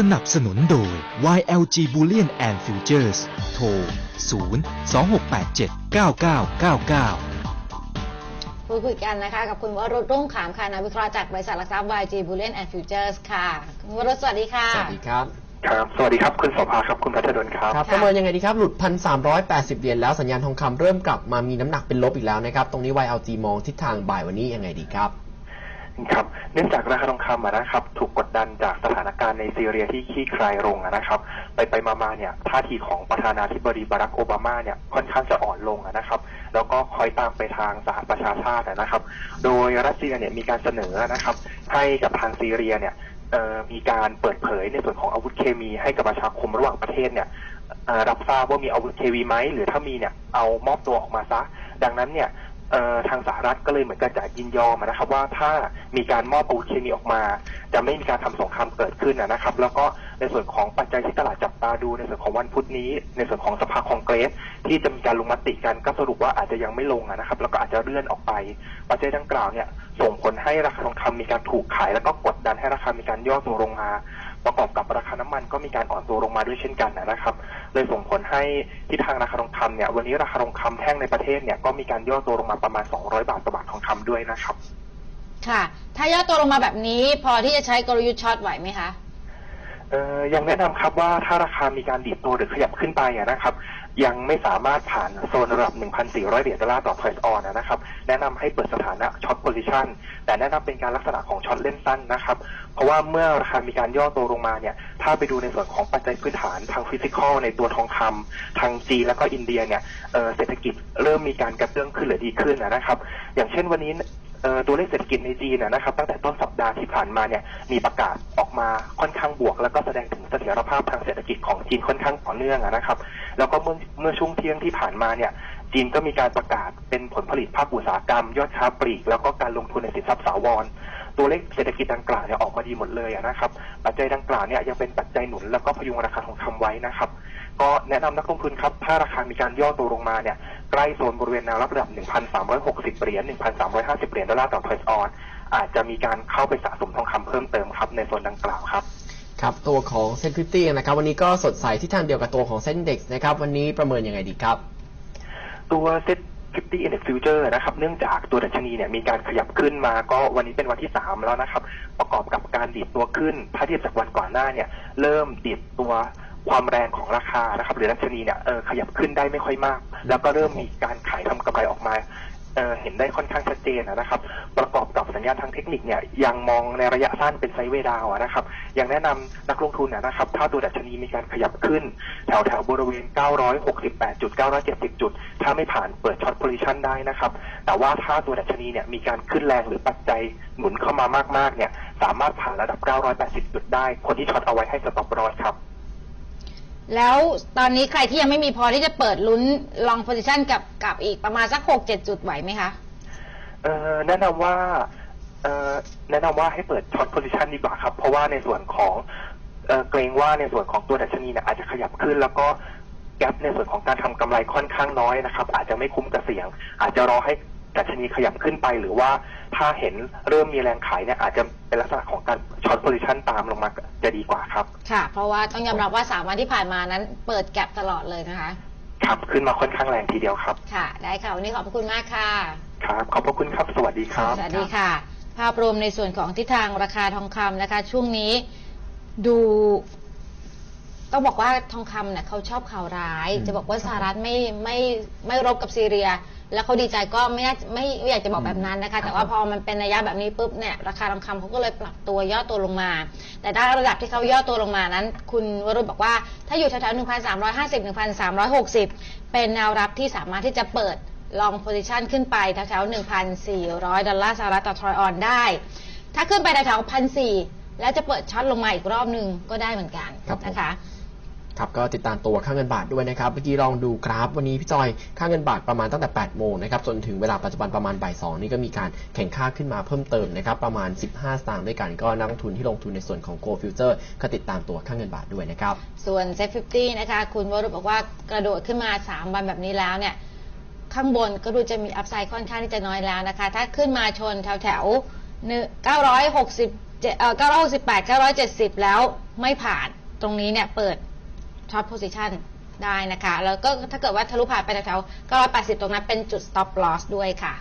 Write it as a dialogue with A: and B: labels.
A: สนับสนุนโดย YLG Bullion and Futures โทร 0 2687 9999
B: พูดคุยกันนะคะกับคุณวรุษรุ่งขามค่ะนักวิเคราะห์จากบริษัทหลักทรัพย์ YG Bullion and Futures ค่ะคุณวรุษสวัสดีค่ะ
C: สวัสดีครับ
D: ครับ สวัสดีครับ คุณโสภาครับ คุณพัฒดลครับ
C: ครับ ประเมินยังไงดีครับ หลุด 1,380 เหรียญแล้วสัญญาณทองคำเริ่มกลับมามีน้ำหนักเป็นลบอีกแล้วนะครับ ตรงนี้ YLG มองทิศทางบ่ายวันนี้ยังไงดีครับ
D: ครับเนื่องจากราคาทองคำนะครับ ถูกกดดันจากสถานการณ์ในซีเรียที่คลี่คลายลงนะครับ ไปไปมามาเนี่ยท่าทีของประธานาธิบดีบารักโอบามาเนี่ยค่อนข้างจะอ่อนลงนะครับ แล้วก็คอยตามไปทางสหประชาชาตินะครับ โดยรัสเซียเนี่ยมีการเสนอนะครับ ให้กับทางซีเรียเนี่ยมีการเปิดเผยในส่วนของอาวุธเคมีให้กับประชาคมระหว่างประเทศเนี่ยรับทราบว่ามีอาวุธเคมีไหมหรือถ้ามีเนี่ยเอามอบตัวออกมาซะ ดังนั้นเนี่ย ทางสหรัฐก็เลยเหมือนกับจะยินยอมนะครับ ว่าถ้ามีการมอบอาวุธเคมีออกมา จะไม่มีการทำสงครามเกิดขึ้นนะครับ แล้วก็ในส่วนของปัจจัยที่ตลาดจับตาดูในส่วนของวันพุธนี้ ในส่วนของสภาคองเกรส ที่จะมีการลงมติกันก็สรุปว่าอาจจะยังไม่ลงนะครับ แล้วก็อาจจะเลื่อนออกไป ปัจจัยดังกล่าวเนี่ยส่งผลให้ราคาทองคำมีการถูกขาย แล้วก็กดดันให้ราคามีการย่อตัวลงมา ประกอบกับราคาน้ำมันก็มีการอ่อนตัวลงมาด้วยเช่นกันนะครับ เลยส่งผลให้ทิศทางราคาทองคำเนี่ย วันนี้ราคาทองคำแท่งในประเทศเนี่ยก็มีการย่อตัวลงมาประมาณ 200 บาทต่อบาททองคำด้วยนะครับ
B: ค่ะ ถ้าย่อตัวลงมาแบบนี้พอที่จะใช้กลยุทธ์ช็อตไหวไหมคะ
D: ยังแนะนำครับว่าถ้าราคามีการดีดตัวหรือขยับขึ้นไปนะครับ ยังไม่สามารถผ่านโซนระดับ 1,400 เหรียญดอลลาร์ต่อ price on อะนะครับ แนะนำให้เปิดสถานะช็อตโพซิชันแต่แนะนำเป็นการลักษณะของช็อตเล่นสั้นนะครับ เพราะว่าเมื่อราคามีการย่อตัวลงมาเนี่ย ถ้าไปดูในส่วนของปัจจัยพื้นฐานทางฟิสิกอลในตัวทองคำทางจีนแล้วก็อินเดียเนี่ยเเศรษฐกิจเริ่มมีการกระเตื้องขึ้นหรือดีขึ้นนะครับ อย่างเช่นวันนี้ ตัวเลขเศรษฐกิจในจีนนะครับตั้งแต่ต้นสัปดาห์ที่ผ่านมาเนี่ยมีประกาศออกมาค่อนข้างบวก แล้วก็แสดงถึงเสถียรภาพทางเศรษฐกิจของจีนค่อนข้างต่อเนื่องนะครับ แล้วก็เมื่อเมื่อช่วงเที่ยงที่ผ่านมาเนี่ยจีนก็มีการประกาศเป็นผลผลิตภาคอุตสาหกรรม ยอดค้าปลีก แล้วก็การลงทุนในสินทรัพย์สาวร ตัวเลขเศรษฐกิจดังกล่าวเนี่ยออกมาดีหมดเลยอะนะครับ ปัจจัยดังกล่าวเนี่ยยังเป็นปัจจัยหนุนแล้วก็พยุงราคาทองคำไว้นะครับ ก็แนะนำนักลงทุนครับ ถ้าราคามีการย่อตัวลงมาเนี่ยใกล้โซนบริเวณแนวรับระดับ 1,360 เหรียญ 1,350 เหรียญดอลลาร์ต่อ price on อาจจะมีการเข้าไปสะสมทองคำเพิ่มเติมครับในโซนดังกล่าวครับ
C: ครับตัวของเซ็นฟิตี้นะครับวันนี้ก็สดใสที่ทางเดียวกับตัวของเซ็นเด็กนะครับวันนี้ประเมินยังไงดีครับ
D: ตัวเซ็ต 50 Index Future นะครับเนื่องจากตัวดัชนีเนี่ยมีการขยับขึ้นมาก็วันนี้เป็นวันที่ 3 แล้วนะครับ ประกอบกับการดีดตัวขึ้นถ้าเทียบจากวันก่อนหน้าเนี่ยเริ่มดีดตัวความแรงของราคานะครับหรือดัชนีเนี่ยเออขยับขึ้นได้ไม่ค่อยมาก แล้วก็เริ่มมีการขายทำกำไรออกมา เเห็นได้ค่อนข้างชัดเจนนะครับ ประกอบกับสัญญาณทางเทคนิคเนี่ยยังมองในระยะสั้นเป็นไซด์เวดาวนะนะครับยังแนะนำนักลงทุนนะครับ ถ้าตัวดัชนีมีการขยับขึ้น แถวแถวบริเวณ 968จุด970 จุด ถ้าไม่ผ่านเปิดช็อตโพซิชันได้นะครับ แต่ว่าถ้าตัวดัชนีเนี่ยมีการขึ้นแรงหรือปัจจัยหนุนเข้ามามากๆเนี่ยสามารถผ่านระดับ 980 จุดได้ คนที่ช็อตเอาไว้ให้สต็อปรอครับ
B: แล้วตอนนี้ใครที่ยังไม่มีพอที่จะเปิดลุ้นลองโพซิชันกับกับอีกประมาณสักหกเจ็ดจุดไหวไหมคะ
D: เอ่อแนะนำว่าเอ่อแนะนำว่าให้เปิดช็อตโพซิชันดีกว่าครับ เพราะว่าในส่วนของเอ่อเกรงว่าในส่วนของตัวดัชนีเนี่ยอาจจะขยับขึ้น แล้วก็แกลบในส่วนของการทำกำไรค่อนข้างน้อยนะครับ อาจจะไม่คุ้มกับเสี่ยง อาจจะรอให้ ดัชนีขยับขึ้นไป หรือว่าถ้าเห็นเริ่มมีแรงขายเนี่ยอาจจะเป็นลักษณะของการช็อตโพซิชันตามลงมาจะดีกว่าครับ
B: ค่ะ เพราะว่าต้องยอมรับว่าสามวันที่ผ่านมานั้น เปิดแก็บตลอดเลยนะคะ
D: ครับ ขึ้นมาค่อนข้างแรงทีเดียวครับ
B: ค่ะ ได้ค่ะ วันนี้ขอบพระคุณมากค่ะ
D: ครับ ขอบพระคุณครับ สวัสดีครับ
B: สวัสดีค่ะ ภาพรวมในส่วนของทิศทางราคาทองคำนะคะ ช่วงนี้ดูต้องบอกว่าทองคำเนี่ยเขาชอบข่าวร้าย
C: อืม
B: จะบอกว่าสหรัฐไม่ไม่ไม่รบกับซีเรีย แล้วเขาดีใจก็ไม่น่าไม่ไม่อยากจะบอกแบบนั้นนะคะ แต่ว่าพอมันเป็นนัยยะแบบนี้ปุ๊บเนี่ยราคาทองคำเขาก็เลยปรับตัวย่อตัวลงมา แต่ถ้าระดับที่เขาย่อตัวลงมานั้น คุณวรุณบอกว่าถ้าอยู่แถวๆ1,350 1,360 เป็นแนวรับที่สามารถที่จะเปิดลองโพซิชันขึ้นไปแถวๆ1,400 ดอลลาร์สหรัฐต่อทรอยออนได้ ถ้าขึ้นไปแถวๆ1,400 แล้วจะเปิดช็อตลงมาอีกรอบหนึ่งก็ได้เหมือนกัน
C: ครับผม
B: นะคะ
C: ครับก็ติดตามตัวค่าเงินบาทด้วยนะครับเมื่อกี้ลองดูกราฟวันนี้พี่จอยค่าเงินบาทประมาณตั้งแต่ 8 โมงนะครับจนถึงเวลาปัจจุบันประมาณบ่าย2นี่ก็มีการแข่งค่าขึ้นมาเพิ่มเติมนะครับประมาณ 15 สตางค์ด้วยกันก็นักลงทุนที่ลงทุนในส่วนของ Go Future ก็ติดตามตัวค่าเงินบาทด้วยนะครับ
B: ส่วนเซ็ต50 นะคะคุณวรุษบอกว่ากระโดดขึ้นมา 3 วันแบบนี้แล้วเนี่ยข้างบนก็ดูจะมีอัพไซด์ค่อนข้างที่จะน้อยแล้วนะคะถ้าขึ้นมาชนแถวแถวเก้าร้อยหกสิบเก้าร้อยหกสิบแปดเก้าร้อยเจ็ดสิบแล้วไม่ผ่านตรงนี้เนี่ยเปิด ช็อตโพซิชันได้นะคะ แล้วก็ถ้าเกิดว่าทะลุผ่านไปแถวๆ980 ตรงนั้นเป็นจุด stop loss ด้วยค่ะ